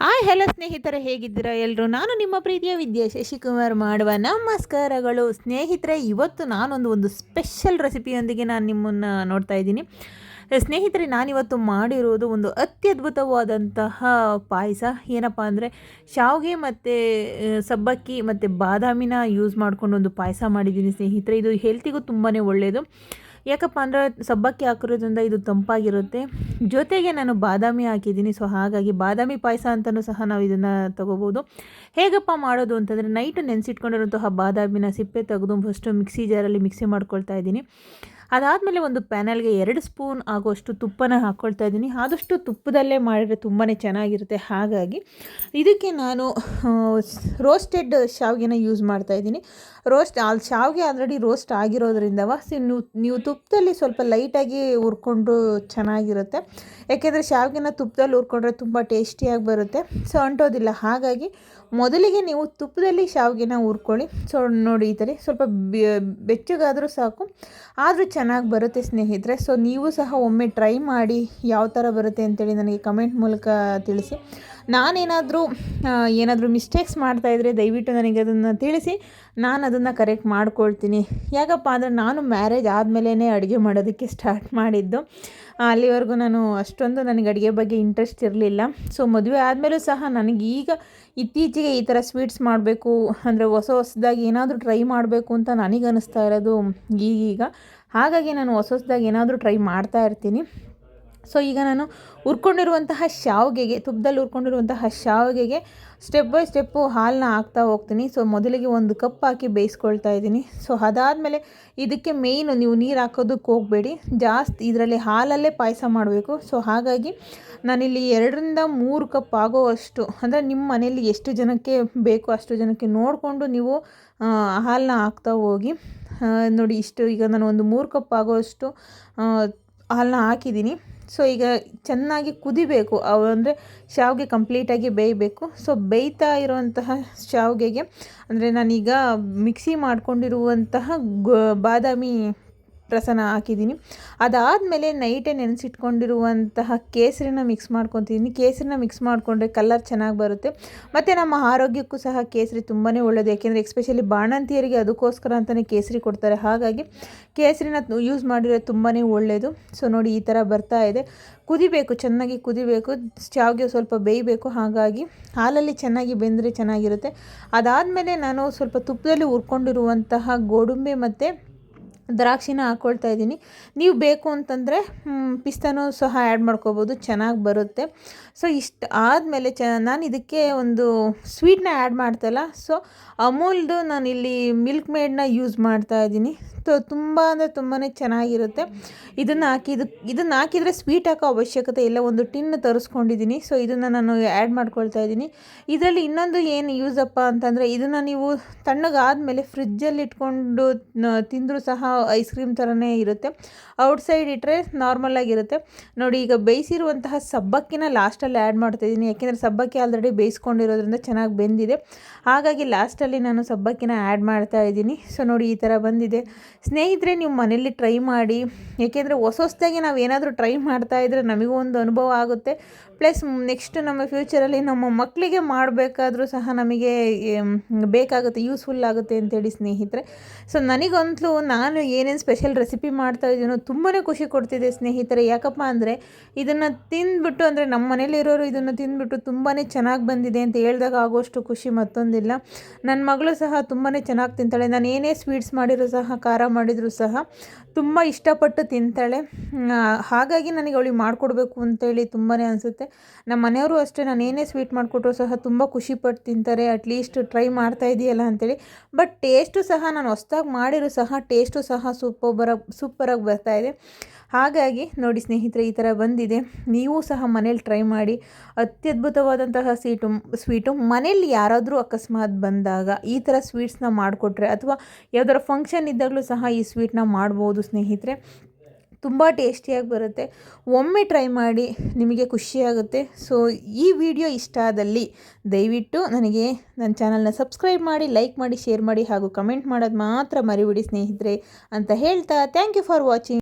Hi hello ಸ್ನೇಹಿತರೆ, ಹೇಗಿದ್ದೀರಾ ಎಲ್ಲರೂ ನಾನು ನಿಮ್ಮ ಪ್ರೀತಿಯ ವಿದ್ಯೆ ಶಶಿಕುಮಾರ್ ಮಾಡುವ ನಮಸ್ಕಾರಗಳು. ಸ್ನೇಹಿತರೆ, ಇವತ್ತು ನಾನೊಂದು ಒಂದು ಸ್ಪೆಷಲ್ ರೆಸಿಪಿಯೊಂದಿಗೆ ನಾನು ನಿಮ್ಮನ್ನು ನೋಡ್ತಾ ಇದ್ದೀನಿ. ಸ್ನೇಹಿತರೆ, ನಾನಿವತ್ತು ಮಾಡಿರೋದು ಒಂದು ಅತ್ಯದ್ಭುತವಾದಂತಹ ಪಾಯಸ. ಏನಪ್ಪ ಅಂದರೆ, ಶಾವಿಗೆ ಮತ್ತು ಸಬ್ಬಕ್ಕಿ ಮತ್ತು ಬಾದಾಮಿನ ಯೂಸ್ ಮಾಡ್ಕೊಂಡು ಒಂದು ಪಾಯಸ ಮಾಡಿದ್ದೀನಿ ಸ್ನೇಹಿತರೆ. ಇದು ಹೆಲ್ತಿಗೂ ತುಂಬಾ ಒಳ್ಳೆಯದು ಯಾಕಪ್ಪ ಅಂದರೆ ಸಬ್ಬಕ್ಕಿ ಹಾಕಿರೋದ್ರಿಂದ ಇದು ತಂಪಾಗಿರುತ್ತೆ. ಜೊತೆಗೆ ನಾನು ಬಾದಾಮಿ ಹಾಕಿದ್ದೀನಿ ಸೊ ಹಾಗಾಗಿ ಬಾದಾಮಿ ಪಾಯಸ ಅಂತಲೂ ಸಹ ನಾವು ಇದನ್ನು ತೊಗೋಬೋದು. ಹೇಗಪ್ಪ ಮಾಡೋದು ಅಂತಂದರೆ ನೈಟ್ ನೆನೆಸಿಟ್ಕೊಂಡಿರುವಂತಹ ಬಾದಾಮಿನ ಸಿಪ್ಪೆ ತೆಗೆದು ಫಸ್ಟು ಮಿಕ್ಸಿ ಜಾರಲ್ಲಿ ಮಿಕ್ಸಿ ಮಾಡ್ಕೊಳ್ತಾ ಇದ್ದೀನಿ. ಅದಾದಮೇಲೆ ಒಂದು ಪ್ಯಾನಲ್ಗೆ ಎರಡು ಸ್ಪೂನ್ ಆಗುವಷ್ಟು ತುಪ್ಪನ ಹಾಕ್ಕೊಳ್ತಾ ಇದ್ದೀನಿ. ಆದಷ್ಟು ತುಪ್ಪದಲ್ಲೇ ಮಾಡಿದರೆ ತುಂಬಾ ಚೆನ್ನಾಗಿರುತ್ತೆ. ಹಾಗಾಗಿ ಇದಕ್ಕೆ ನಾನು ರೋಸ್ಟೆಡ್ ಶಾವಿಗೆನ ಯೂಸ್ ಮಾಡ್ತಾ ಇದ್ದೀನಿ. ರೋಸ್ಟ್ ಅಲ್ಲಿ ಶಾವಿಗೆ ಆಲ್ರೆಡಿ ರೋಸ್ಟ್ ಆಗಿರೋದ್ರಿಂದವ ಸೊ ನೀವು ನೀವು ತುಪ್ಪದಲ್ಲಿ ಸ್ವಲ್ಪ ಲೈಟಾಗಿ ಹುರ್ಕೊಂಡು ಚೆನ್ನಾಗಿರುತ್ತೆ. ಯಾಕೆಂದರೆ ಶಾವಿಗೆನ ತುಪ್ಪದಲ್ಲಿ ಹುರ್ಕೊಂಡ್ರೆ ತುಂಬ ಟೇಸ್ಟಿಯಾಗಿ ಬರುತ್ತೆ. ಸೊ ಅಂಟೋದಿಲ್ಲ. ಹಾಗಾಗಿ ಮೊದಲಿಗೆ ನೀವು ತುಪ್ಪದಲ್ಲಿ ಶಾವಿಗೆನ ಹುರ್ಕೊಳ್ಳಿ. ಸೊ, ನೋಡಿ ಈ ಥರ ಸ್ವಲ್ಪ ಬೆಚ್ಚಗಾದರೂ ಸಾಕು. ಆದರೂ ಚೆನ್ನಾಗಿ ಬರುತ್ತೆ ಸ್ನೇಹಿತರೆ. ಸೊ, ನೀವು ಸಹ ಒಮ್ಮೆ ಟ್ರೈ ಮಾಡಿ ಯಾವ ಥರ ಬರುತ್ತೆ ಅಂತೇಳಿ ನನಗೆ ಕಮೆಂಟ್ ಮೂಲಕ ತಿಳಿಸಿ. ನಾನೇನಾದರೂ ಏನಾದರೂ ಮಿಸ್ಟೇಕ್ಸ್ ಮಾಡ್ತಾಯಿದ್ರೆ ದಯವಿಟ್ಟು ನನಗೆ ಅದನ್ನು ತಿಳಿಸಿ, ನಾನು ಅದನ್ನು ಕರೆಕ್ಟ್ ಮಾಡ್ಕೊಳ್ತೀನಿ. ಯಾಕಪ್ಪ ಅಂದರೆ ನಾನು ಮ್ಯಾರೇಜ್ ಆದಮೇಲೇ ಅಡುಗೆ ಮಾಡೋದಕ್ಕೆ ಸ್ಟಾರ್ಟ್ ಮಾಡಿದ್ದು. ಅಲ್ಲಿವರೆಗೂ ನಾನು ಅಷ್ಟೊಂದು ನನಗೆ ಅಡುಗೆ ಬಗ್ಗೆ ಇಂಟ್ರೆಸ್ಟ್ ಇರಲಿಲ್ಲ. ಸೊ ಮದುವೆ ಆದಮೇಲೂ ಸಹ ನನಗೆ ಈಗ ಇತ್ತೀಚೆಗೆ ಈ ಥರ ಸ್ವೀಟ್ಸ್ ಮಾಡಬೇಕು, ಅಂದರೆ ಹೊಸ ಹೊಸದಾಗಿ ಏನಾದರೂ ಟ್ರೈ ಮಾಡಬೇಕು ಅಂತ ನನಗೆ ಅನಿಸ್ತಾ ಇರೋದು ಈಗೀಗ. ಹಾಗಾಗಿ ನಾನು ಹೊಸ ಹೊಸದಾಗಿ ಏನಾದರೂ ಟ್ರೈ ಮಾಡ್ತಾ ಇರ್ತೀನಿ. ಸೊ ಈಗ ನಾನು ಹುರ್ಕೊಂಡಿರುವಂತಹ ಶಾವಿಗೆಗೆ, ತುಪ್ಪದಲ್ಲಿ ಹುರ್ಕೊಂಡಿರುವಂತಹ ಶಾವಿಗೆಗೆ ಸ್ಟೆಪ್ ಬೈ ಸ್ಟೆಪ್ಪು ಹಾಲನ್ನ ಹಾಕ್ತಾ ಹೋಗ್ತೀನಿ. ಸೊ ಮೊದಲಿಗೆ ಒಂದು ಕಪ್ ಹಾಕಿ ಬೇಯಿಸ್ಕೊಳ್ತಾ ಇದ್ದೀನಿ. ಸೊ ಅದಾದಮೇಲೆ ಇದಕ್ಕೆ ಮೇಯ್ನು ನೀವು ನೀರು ಹಾಕೋದಕ್ಕೆ ಹೋಗಬೇಡಿ. ಜಾಸ್ತಿ ಇದರಲ್ಲಿ ಹಾಲಲ್ಲೇ ಪಾಯಸ ಮಾಡಬೇಕು. ಸೊ ಹಾಗಾಗಿ ನಾನಿಲ್ಲಿ ಎರಡರಿಂದ ಮೂರು ಕಪ್ ಆಗೋವಷ್ಟು, ಅಂದರೆ ನಿಮ್ಮ ಮನೆಯಲ್ಲಿ ಎಷ್ಟು ಜನಕ್ಕೆ ಬೇಕು ಅಷ್ಟು ಜನಕ್ಕೆ ನೋಡಿಕೊಂಡು ನೀವು ಹಾಲನ್ನ ಹಾಕ್ತಾ ಹೋಗಿ. ನೋಡಿ ಇಷ್ಟು, ಈಗ ನಾನು ಒಂದು ಮೂರು ಕಪ್ ಆಗೋವಷ್ಟು ಹಾಲನ್ನ ಹಾಕಿದ್ದೀನಿ. ಸೊ ಈಗ ಚೆನ್ನಾಗಿ ಕುದಿಬೇಕು. ಅವು ಅಂದರೆ ಶಾವಿಗೆ ಕಂಪ್ಲೀಟಾಗಿ ಬೇಯಬೇಕು. ಸೊ ಬೇಯ್ತಾ ಇರುವಂತಹ ಶಾವಿಗೆಗೆ ಅಂದರೆ ನಾನೀಗ ಮಿಕ್ಸಿ ಮಾಡ್ಕೊಂಡಿರುವಂತಹ ಬಾದಾಮಿ ರಸನ ಹಾಕಿದ್ದೀನಿ. ಅದಾದಮೇಲೆ ನೈಟೇ ನೆನೆಸಿಟ್ಕೊಂಡಿರುವಂತಹ ಕೇಸರಿನ ಮಿಕ್ಸ್ ಮಾಡ್ಕೊತಿದ್ದೀನಿ. ಕೇಸರಿನ ಮಿಕ್ಸ್ ಮಾಡಿಕೊಂಡ್ರೆ ಕಲರ್ ಚೆನ್ನಾಗಿ ಬರುತ್ತೆ. ಮತ್ತು ನಮ್ಮ ಆರೋಗ್ಯಕ್ಕೂ ಸಹ ಕೇಸರಿ ತುಂಬಾ ಒಳ್ಳೆಯದು ಯಾಕೆಂದರೆ ಎಕ್ಸ್ಪೆಷಲಿ ಬಾಣಂತಿಯರಿಗೆ ಅದಕ್ಕೋಸ್ಕರ ಅಂತಲೇ ಕೇಸರಿ ಕೊಡ್ತಾರೆ. ಹಾಗಾಗಿ ಕೇಸರಿನ ಯೂಸ್ ಮಾಡಿರೋದು ತುಂಬಾ ಒಳ್ಳೆಯದು ಸೊ ನೋಡಿ ಈ ಥರ ಬರ್ತಾ ಇದೆ. ಕುದಿಬೇಕು, ಚೆನ್ನಾಗಿ ಕುದಿಬೇಕು. ಚಾವ್ಗೆ ಸ್ವಲ್ಪ ಬೇಯಬೇಕು. ಹಾಗಾಗಿ ಹಾಲಲ್ಲಿ ಚೆನ್ನಾಗಿ ಬೆಂದರೆ ಚೆನ್ನಾಗಿರುತ್ತೆ. ಅದಾದಮೇಲೆ ನಾನು ಸ್ವಲ್ಪ ತುಪ್ಪದಲ್ಲಿ ಹುರ್ಕೊಂಡಿರುವಂತಹ ಗೋಡಂಬಿ ಮತ್ತು ದ್ರಾಕ್ಷಿನ ಹಾಕ್ಕೊಳ್ತಾ ಇದ್ದೀನಿ. ನೀವು ಬೇಕು ಅಂತಂದರೆ ಪಿಸ್ತಾನೂ ಸಹ ಆ್ಯಡ್ ಮಾಡ್ಕೋಬೋದು. ಚೆನ್ನಾಗಿ ಬರುತ್ತೆ. ಸೊ ಇಷ್ಟು ಆದಮೇಲೆ ಚ, ನಾನು ಇದಕ್ಕೆ ಒಂದು ಸ್ವೀಟ್ನ ಆ್ಯಡ್ ಮಾಡ್ತಲ್ಲ ಸೊ ಅಮೂಲ್ದು ನಾನಿಲ್ಲಿ ಮಿಲ್ಕ್ ಮೇಡ್ನ ಯೂಸ್ ಮಾಡ್ತಾ ಇದ್ದೀನಿ. ತುಂಬ ಅಂದರೆ ತುಂಬಾ ಚೆನ್ನಾಗಿರುತ್ತೆ. ಇದನ್ನು ಹಾಕಿದ್ದು ಇದನ್ನು ಹಾಕಿದರೆ ಸ್ವೀಟ್ ಹಾಕೋ ಅವಶ್ಯಕತೆ ಇಲ್ಲ. ಒಂದು ಟಿನ್ ತರಿಸ್ಕೊಂಡಿದ್ದೀನಿ. ಸೊ ಇದನ್ನು ನಾನು ಆ್ಯಡ್ ಮಾಡ್ಕೊಳ್ತಾ ಇದ್ದೀನಿ. ಇದರಲ್ಲಿ ಇನ್ನೊಂದು ಏನು ಯೂಸಪ್ಪ ಅಂತಂದರೆ, ಇದನ್ನು ನೀವು ತಣ್ಣಗಾದಮೇಲೆ ಫ್ರಿಜ್ಜಲ್ಲಿ ಇಟ್ಕೊಂಡು ತಿಂದರೂ ಸಹ ಐಸ್ ಕ್ರೀಮ್ ಥರನೇ ಇರುತ್ತೆ. ಔಟ್ಸೈಡ್ ಇಟ್ಟರೆ ನಾರ್ಮಲಾಗಿರುತ್ತೆ ನೋಡಿ, ಈಗ ಬೇಯಿಸಿರುವಂತಹ ಸಬ್ಬಕ್ಕಿನ ಲಾಸ್ಟಲ್ಲಿ ಆ್ಯಡ್ ಮಾಡ್ತಾಯಿದ್ದೀನಿ ಯಾಕೆಂದರೆ ಸಬ್ಬಕ್ಕಿ ಆಲ್ರೆಡಿ ಬೇಯಿಸ್ಕೊಂಡಿರೋದ್ರಿಂದ ಚೆನ್ನಾಗಿ ಬೆಂದಿದೆ. ಹಾಗಾಗಿ ಲಾಸ್ಟಲ್ಲಿ ನಾನು ಸಬ್ಬಕ್ಕಿನ ಆ್ಯಡ್ ಮಾಡ್ತಾ ಇದ್ದೀನಿ. ಸೊ ನೋಡಿ, ಈ ಥರ ಬಂದಿದೆ. ಸ್ನೇಹಿತರೆ, ನೀವು ಮನೇಲಿ ಟ್ರೈ ಮಾಡಿ. ಏಕೆಂದರೆ ಹೊಸ ಹೊಸದಾಗಿ ನಾವು ಏನಾದರೂ ಟ್ರೈ ಮಾಡ್ತಾ ಇದ್ದರೆ ನಮಗೂ ಒಂದು ಅನುಭವ ಆಗುತ್ತೆ. ಪ್ಲಸ್ ನೆಕ್ಸ್ಟ್ ನಮ್ಮ ಫ್ಯೂಚರಲ್ಲಿ ನಮ್ಮ ಮಕ್ಕಳಿಗೆ ಮಾಡಬೇಕಾದ್ರೂ ಸಹ ನಮಗೆ ಬೇಕಾಗುತ್ತೆ ಯೂಸ್ಫುಲ್ ಆಗುತ್ತೆ ಅಂತೇಳಿ ಸ್ನೇಹಿತರೆ. ಸೊ ನನಗಂತಲೂ ನಾನು ಏನೇನು ಸ್ಪೆಷಲ್ ರೆಸಿಪಿ ಮಾಡ್ತಾ ಇದ್ದೀನೋ ತುಂಬಾ ಖುಷಿ ಕೊಡ್ತಿದೆ ಸ್ನೇಹಿತರೆ. ಯಾಕಪ್ಪ ಅಂದರೆ ಇದನ್ನು ತಿಂದ್ಬಿಟ್ಟು ಅಂದರೆ ನಮ್ಮ ಮನೇಲಿರೋರು ಇದನ್ನು ತಿಂದ್ಬಿಟ್ಟು ತುಂಬಾ ಚೆನ್ನಾಗಿ ಬಂದಿದೆ ಅಂತ ಹೇಳಿದಾಗ ಆಗೋಷ್ಟು ಖುಷಿ ಮತ್ತೊಂದಿಲ್ಲ. ನನ್ನ ಮಗಳು ಸಹ ತುಂಬಾ ಚೆನ್ನಾಗಿ ತಿಂತಾಳೆ. ನಾನು ಏನೇ ಸ್ವೀಟ್ಸ್ ಮಾಡಿರೋ ಸಹ ಖಾರ ಮಾಡಿದರೂ ಸಹ ತುಂಬ ಇಷ್ಟಪಟ್ಟು ತಿಂತಾಳೆ. ಹಾಗಾಗಿ ನನಗೆ ಅವಳಿಗೆ ಮಾಡಿಕೊಡ್ಬೇಕು ಅಂತೇಳಿ ತುಂಬಾ ಅನಿಸುತ್ತೆ. ನಮ್ಮ ಮನೆಯವರು ಅಷ್ಟೇ, ನಾನು ಏನೇ ಸ್ವೀಟ್ ಮಾಡಿಕೊಟ್ರು ಸಹ ತುಂಬ ಖುಷಿಪಟ್ಟು ತಿಂತಾರೆ ಅಟ್ಲೀಸ್ಟ್ ಟ್ರೈ ಮಾಡ್ತಾ ಇದೆಯಲ್ಲ ಅಂತೇಳಿ. ಬಟ್ ಟೇಸ್ಟು ಸಹ, ನಾನು ಹೊಸ್ದಾಗಿ ಮಾಡಿರೋ ಸಹ ಟೇಸ್ಟು ಸಹ ಸೂಪರ್, ಸೂಪರಾಗಿ ಬರ್ತಾ ಇದೆ. ಹಾಗಾಗಿ ನೋಡಿ ಸ್ನೇಹಿತರೆ, ಈ ಥರ ಬಂದಿದೆ. ನೀವು ಸಹ ಮನೇಲಿ ಟ್ರೈ ಮಾಡಿ, ಅತ್ಯದ್ಭುತವಾದಂತಹ ಸ್ವೀಟು ಸ್ವೀಟು ಮನೇಲಿ ಯಾರಾದರೂ ಅಕಸ್ಮಾತ್ ಬಂದಾಗ ಈ ಥರ ಸ್ವೀಟ್ಸ್ನ ಮಾಡಿಕೊಟ್ರೆ ಅಥವಾ ಯಾವ್ದಾರ ಫಂಕ್ಷನ್ ಇದ್ದಾಗಲೂ ಸಹ ಈ ಸ್ವೀಟ್ನ ಮಾಡ್ಬೋದು ಸ್ನೇಹಿತರೆ. ತುಂಬ ಟೇಸ್ಟಿಯಾಗಿ ಬರುತ್ತೆ. ಒಮ್ಮೆ ಟ್ರೈ ಮಾಡಿ ನಿಮಗೆ ಖುಷಿಯಾಗುತ್ತೆ. ಸೊ ಈ ವಿಡಿಯೋ ಇಷ್ಟ ಆದಲ್ಲಿ ದಯವಿಟ್ಟು ನನಗೆ ನನ್ನ ಚಾನಲ್ನ ಸಬ್ಸ್ಕ್ರೈಬ್ ಮಾಡಿ ಲೈಕ್ ಮಾಡಿ ಶೇರ್ ಮಾಡಿ ಹಾಗೂ ಕಮೆಂಟ್ ಮಾಡೋದು ಮಾತ್ರ ಮರಿಬಿಡಿ ಸ್ನೇಹಿತರೆ ಅಂತ ಹೇಳ್ತಾ ಥ್ಯಾಂಕ್ ಯು ಫಾರ್ ವಾಚಿಂಗ್